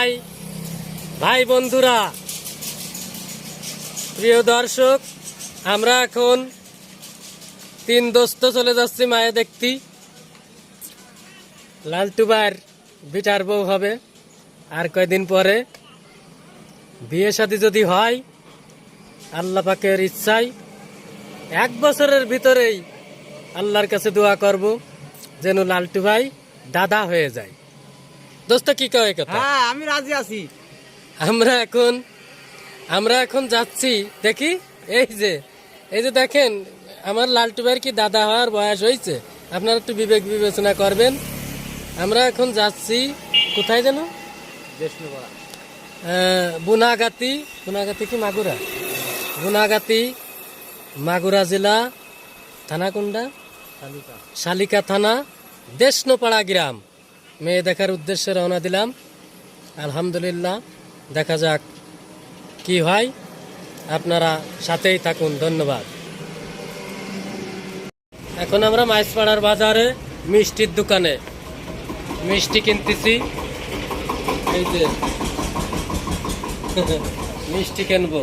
ভাই ভাই বন্ধুরা, প্রিয় দর্শক, আমরা এখন তিন দোস্ত চলে যাচ্ছি মায়ে দেখতি। লালটুবার বিটার বউ হবে। আর কয়দিন পরে বিয়ে শাদী যদি হয়, আল্লাহ পাকের ইচ্ছায় এক বছরের ভিতরেই আল্লাহর কাছে দোয়া করব, যেন লালটু ভাই দাদা হয়ে যায়। দোস্ত কি কয় কথা? হ্যাঁ আমি রাজি আছি। আমরা এখন আমরা এখন যাচ্ছি দেখি এই যে এই যে দেখেন আমার লালটু ভাইয়ের কি দাদা হওয়ার বয়স হয়েছে? আপনারা একটু বিবেক বিবেচনা করবেন। আমরা এখন যাচ্ছি কোথায় যেন? বিষ্ণুপাড়া বুনাগাতি বুনাগাতি কি মাগুরা? বুনাগাতি মাগুরা জেলা থানা কোনটা শালিকা থানা দেশনোপাড়া গ্রাম। মেয়ে দেখার উদ্দেশ্যে রওনা দিলাম। আলহামদুলিল্লাহ, দেখা যাক কি হয়। আপনারা সাথেই থাকুন, ধন্যবাদ। এখন আমরা মাইসপাড়ার বাজারে মিষ্টির দোকানে মিষ্টি কিনতেছি। এই যে, মিষ্টি কিনবো।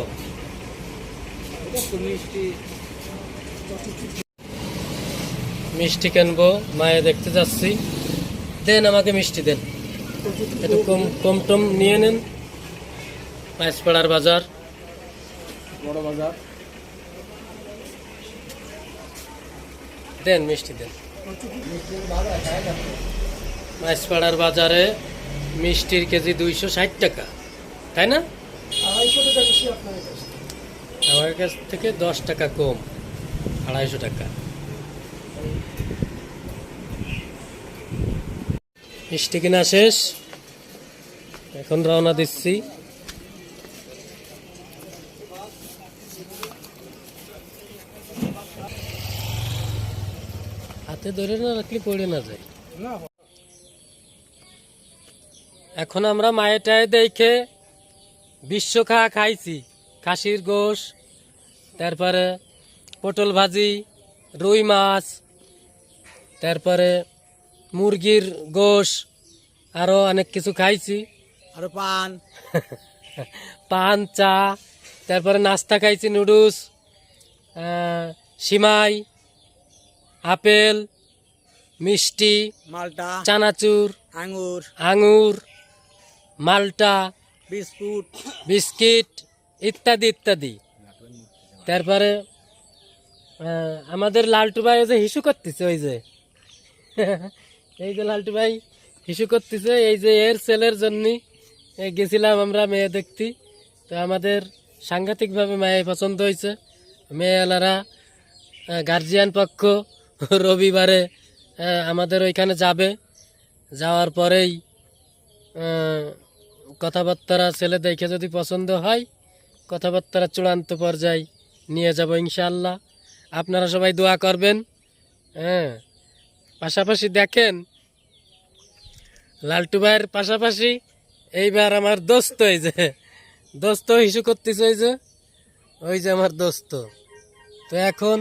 মিষ্টি মিষ্টি কিনবো, মায়ে দেখতে যাচ্ছি। দেন আমাকে মিষ্টি দেন। একটু কম কম টম নিয়ে নেন। মাইসপাড়ার বাজার। বড় বাজার। দেন মিষ্টি দেন। মাইসপাড়ার বাজারে মিষ্টির কেজি দুইশো ষাট টাকা। তাই না? আমার কাছ থেকে দশ টাকা কম আড়াইশো টাকা। মিষ্টি কিনা শেষ। এখন রওনা দিচ্ছি। হাতে ধরে না রাখলে পড়ে না যায়। এখন আমরা মায়েরটায় দেখে বিশ্ব খাওয়া খাইছি, খাসির গোশ, তারপরে পটল ভাজি, রুই মাছ, তারপরে মুরগির গোশ আরও অনেক কিছু খাইছি। আর পান। পান চা তারপরে নাস্তা খাইছি নুডলস সিমাই আপেল মিষ্টি মালটা চানাচুর আঙ্গুর আঙুর মালটা বিস্কুট বিস্কিট ইত্যাদি ইত্যাদি। তারপরে আমাদের লালটু ভাই ওই যে হিসু করতেছে ওই যে। এই যে লালটু ভাই, হিসু করতেছে, এই যে এর ছেলের জন্য গেছিলাম আমরা মেয়ে দেখতে। তো আমাদের সাংঘাতিকভাবে মেয়ে পছন্দ হয়েছে। মেয়েলারা গার্জিয়ান পক্ষ, রবিবারে আমাদের ওইখানে যাবে। যাওয়ার পরেই কথাবার্তারা ছেলে দেখে যদি পছন্দ হয়, কথাবার্তারা চূড়ান্ত পর্যায়ে নিয়ে যাব ইনশাল্লাহ আপনারা সবাই দোয়া করবেন হ্যাঁ। পাশাপাশি দেখেন, লালটু ভাইয়ের পাশাপাশি এইবার আমার দোস্ত এই যে, দোস্ত হিসু করতেছে ওই যে ওই যে আমার দোস্ত। তো এখন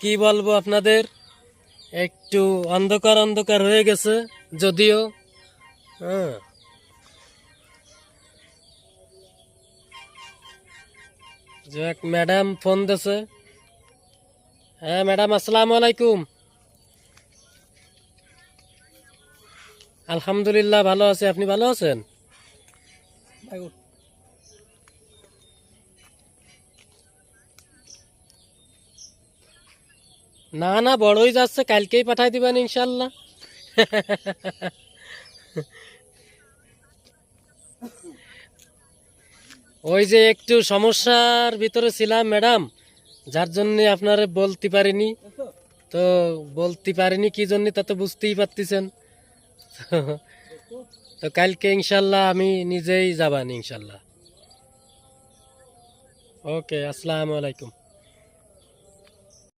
কি বলব আপনাদের, একটু অন্ধকার অন্ধকার হয়ে গেছে যদিও হ্যাঁ। এক ম্যাডাম ফোন দিছে। হ্যাঁ ম্যাডাম, আসসালামু আলাইকুম। আলহামদুলিল্লাহ, ভালো আছি। আপনি ভালো আছেন? না না, বড়ই যাচ্ছে। কালকেই পাঠাই দিবেন, ইনশাল্লাহ। ওই যে একটু সমস্যার ভিতরে ছিলাম, ম্যাডাম। যার জন্য আপনারে বলতে পারিনি। তো বলতে পারিনি, কি জন্য তা তো বুঝতেই পারতেছেন। তো কালকে ইনশাল্লাহ আমি নিজেই যাবান ইনশাল্লাহ। ওকে আসসালামু আলাইকুম।